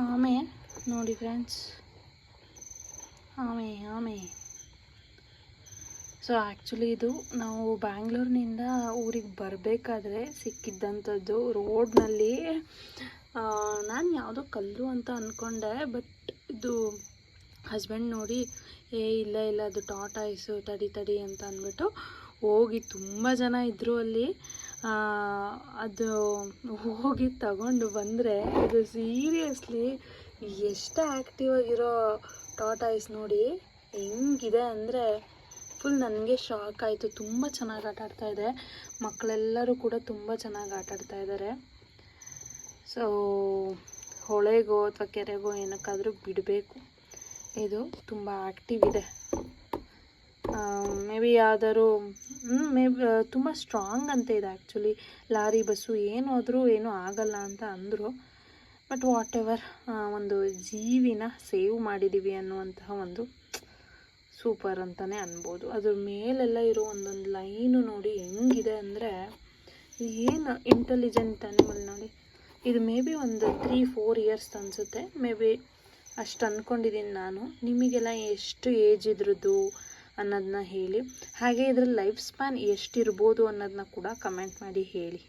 ನೋಡಿ ಫ್ರೆಂಡ್ಸ್ ಆಮೆ ಆಮೆ. ಸೊ ಆ್ಯಕ್ಚುಲಿ ಇದು ನಾವು ಬ್ಯಾಂಗ್ಳೂರಿನಿಂದ ಊರಿಗೆ ಬರಬೇಕಾದ್ರೆ ಸಿಕ್ಕಿದ್ದಂಥದ್ದು ರೋಡ್ನಲ್ಲಿ. ನಾನು ಯಾವುದೋ ಕಲ್ಲು ಅಂತ ಅಂದ್ಕೊಂಡೆ ಬಟ್ ಇದು ಹಸ್ಬೆಂಡ್ ನೋಡಿ, ಏ, ಇಲ್ಲ ಇಲ್ಲ, ಅದು ಟಾಟಾಯ್ಸು ತಡಿ ತಡಿ ಅಂತ ಅಂದ್ಬಿಟ್ಟು ಹೋಗಿ ತುಂಬ ಜನ ಇದ್ದರು ಅಲ್ಲಿ. ಅದು ಹೋಗಿ ತಗೊಂಡು ಬಂದರೆ ಇದು ಸೀರಿಯಸ್ಲಿ ಎಷ್ಟು ಆ್ಯಕ್ಟಿವ್ ಆಗಿರೋ ಟಾಟಾಯ್ಸ್ ನೋಡಿ ಹೆಂಗಿದೆ ಅಂದರೆ ಫುಲ್ ನನಗೆ ಶಾಕ್ ಆಯಿತು. ತುಂಬ ಚೆನ್ನಾಗಿ ಆಟ ಆಡ್ತಾ ಇದೆ. ಮಕ್ಕಳೆಲ್ಲರೂ ಕೂಡ ತುಂಬ ಚೆನ್ನಾಗಿ ಆಟ ಆಡ್ತಾ ಇದ್ದಾರೆ ಸೊ ಹೊಳೆಗೋ ಅಥವಾ ಕೆರೆಗೋ ಏನಕ್ಕಾದರೂ ಬಿಡಬೇಕು. ಇದು ತುಂಬ ಆ್ಯಕ್ಟಿವ್ ಇದೆ. ಮೇ ಬಿ ಯಾವ್ದಾದ್ರು ಮೇ ತುಂಬ ಸ್ಟ್ರಾಂಗ್ ಅಂತ ಇದೆ ಆ್ಯಕ್ಚುಲಿ ಲಾರಿ, ಬಸ್ಸು ಏನು ಆದರೂ ಏನೂ ಆಗಲ್ಲ ಅಂತ ಅಂದರು. ಬಟ್ ವಾಟ್ ಎವರ್ ಒಂದು ಜೀವಿನ ಸೇವ್ ಮಾಡಿದ್ದೀವಿ ಅನ್ನುವಂತಹ ಒಂದು ಸೂಪರ್ ಅಂತಲೇ ಅನ್ಬೋದು. ಅದ್ರ ಮೇಲೆಲ್ಲ ಇರೋ ಒಂದೊಂದು ಲೈನು ನೋಡಿ ಹೆಂಗಿದೆ ಅಂದರೆ, ಏನು ಇಂಟೆಲಿಜೆಂಟ್ ಅನಿಮಲ್ ನೋಡಿ. ಇದು ಮೇ ಬಿ ಒಂದು ತ್ರೀ ಫೋರ್ ಇಯರ್ಸ್ ಅನಿಸುತ್ತೆ. ಮೇ ಬಿ ಅಷ್ಟು ಅಂದ್ಕೊಂಡಿದ್ದೀನಿ ನಾನು. ನಿಮಗೆಲ್ಲ ಎಷ್ಟು ಏಜ್ ಇದ್ರದ್ದು? ಅನ್ನೋದನ್ನ ಹೇಳಿ. ಹಾಗೆ ಇದ್ರ ಲೈಫ್ ಸ್ಪ್ಯಾನ್ ಎಷ್ಟಿರ್ಬೋದು ಅನ್ನೋದನ್ನ ಕೂಡ ಕಮೆಂಟ್ ಮಾಡಿ ಹೇಳಿ.